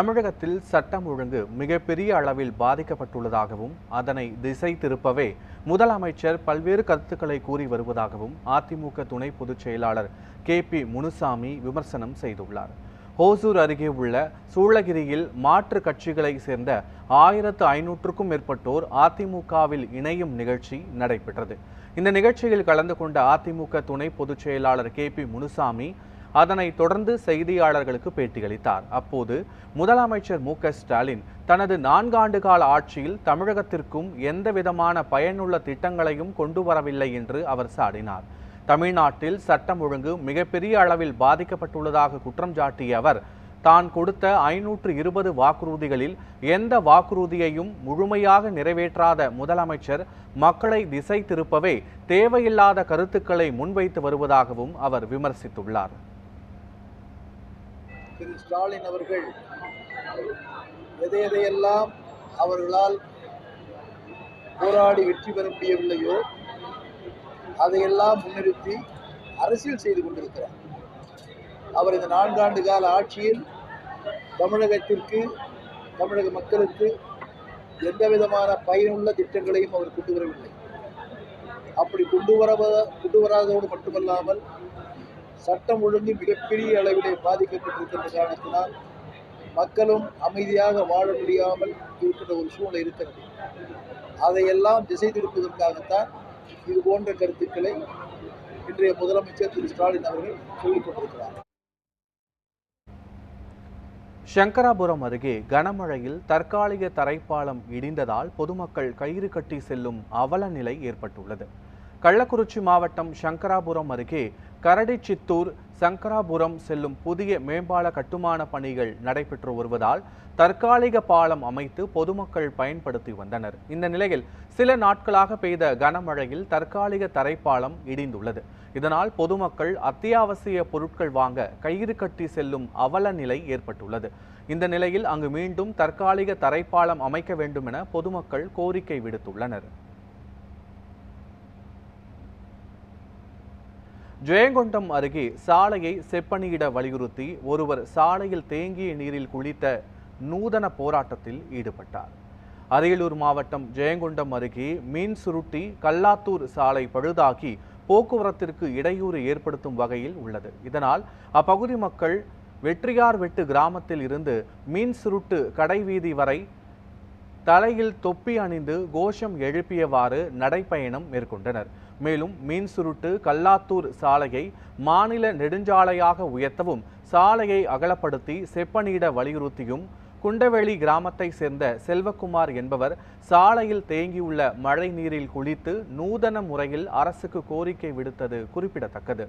தமிழகத்தில் சட்டம் ஒழுங்கு மிகப்பெரிய அளவில் பாதிக்கப்பட்டுள்ளதாகவும் அதனை திசை திருப்பவே முதலமைச்சர் பல்வேறு கருத்துக்களை கூறி வருவதாகவும் அதிமுக துணை பொதுச் செயலாளர் கே பி முனுசாமி விமர்சனம் செய்துள்ளார். ஹோசூர் அருகே உள்ள சூளகிரியில் மாற்று கட்சிகளை சேர்ந்த ஆயிரத்து ஐநூற்றுக்கும் மேற்பட்டோர் அதிமுகவில் இணையும் நிகழ்ச்சி நடைபெற்றது. இந்த நிகழ்ச்சியில் கலந்து கொண்ட அதிமுக துணை பொதுச் செயலாளர் கே பி முனுசாமி அதனைத் தொடர்ந்து செய்தியாளர்களுக்கு பேட்டியளித்தார். அப்போது முதலமைச்சர் மு ஸ்டாலின் தனது நான்காண்டு கால ஆட்சியில் தமிழகத்திற்கும் எந்தவிதமான பயனுள்ள திட்டங்களையும் கொண்டு வரவில்லை என்று அவர் சாடினார். தமிழ்நாட்டில் சட்டம் ஒழுங்கு மிகப்பெரிய அளவில் பாதிக்கப்பட்டுள்ளதாக குற்றம் சாட்டிய அவர் தான் கொடுத்த ஐநூற்று இருபது வாக்குறுதிகளில் எந்த வாக்குறுதியையும் முழுமையாக நிறைவேற்றாத முதலமைச்சர் மக்களை திசை திருப்பவே தேவையில்லாத கருத்துக்களை முன்வைத்து வருவதாகவும் அவர் விமர்சித்துள்ளார். திரு ஸ்டாலின் அவர்கள் எதை எதையெல்லாம் அவர்களால் போராடி வெற்றி பெற முடியவில்லையோ அதையெல்லாம் முன்னிறுத்தி அரசியல் செய்து கொண்டிருக்கிறார். அவர் இந்த நான்காண்டு கால ஆட்சியில் தமிழகத்திற்கு தமிழக மக்களுக்கு எந்த விதமான பயனுள்ள திட்டங்களையும் அவர் கொண்டு வரவில்லை. அப்படி கொண்டு வர கொண்டு வராததோடு மட்டுமல்லாமல் சட்டம் ஒழுங்கு மிகப்பெரிய அளவிலே பாதிக்கப்பட்டிருக்கின்ற காரணத்தினால் மக்களும் அமைதியாக வாழ முடியாமல் இருக்கின்ற ஒரு சூழ்நிலை இருக்கிறது. அதையெல்லாம் திசை திருப்பதற்காகத்தான் இது போன்ற கருத்துக்களை இன்றைய முதலமைச்சர் திரு. ஸ்டாலின் அவர்கள் சொல்லிக் கொண்டிருக்கிறார். சங்கராபுரம் அருகே கனமழையில் தற்காலிக தரைப்பாலம் இடிந்ததால் பொதுமக்கள் கயிறு கட்டி செல்லும் அவல நிலை ஏற்பட்டுள்ளது. கள்ளக்குறிச்சி மாவட்டம் சங்கராபுரம் அருகே கரடிச்சித்தூர் சங்கராபுரம் செல்லும் புதிய மேம்பால கட்டுமான பணிகள் நடைபெற்று வருவதால் தற்காலிக பாலம் அமைத்து பொதுமக்கள் பயன்படுத்தி வந்தனர். இந்த நிலையில் சில நாட்களாக பெய்த கனமழையில் தற்காலிக தரைப்பாலம் இடிந்துள்ளது. இதனால் பொதுமக்கள் அத்தியாவசிய பொருட்கள் வாங்க கயிறு கட்டி செல்லும் அவல நிலை ஏற்பட்டுள்ளது. இந்த நிலையில் அங்கு மீண்டும் தற்காலிக தரைப்பாலம் அமைக்க வேண்டும் என பொதுமக்கள் கோரிக்கை விடுத்துள்ளனர். ஜெயங்கொண்டம் அருகே சாலையை செப்பனியிட வலியுறுத்தி ஒருவர் சாலையில் தேங்கிய நீரில் குளித்த நூதன போராட்டத்தில் ஈடுபட்டார். அரியலூர் மாவட்டம் ஜெயங்கொண்டம் அருகே மீன் சுருட்டி கல்லாத்தூர் சாலை பழுதாகி போக்குவரத்திற்கு இடையூறு ஏற்படுத்தும் வகையில் உள்ளது. இதனால் அப்பகுதி மக்கள் வெற்றியார் வெட்டு கிராமத்தில் இருந்து மீன் சுருட்டு கடைவீதி வரை தலையில் தொப்பி அணிந்து கோஷம் எழுப்பியவாறு நடைப்பயணம் மேற்கொண்டனர். மேலும் மீன் சுருட்டு கல்லாத்தூர் சாலையை மாநில நெடுஞ்சாலையாக உயர்த்தவும் சாலையை அகலப்படுத்தி செப்பனிட வலியுறுத்தியும் குண்டவெளி கிராமத்தை சேர்ந்த செல்வகுமார் என்பவர் சாலையில் தேங்கியுள்ள மழை நீரில் குளித்து நூதன முறையில் அரசுக்கு கோரிக்கை விடுத்தது குறிப்பிடத்தக்கது.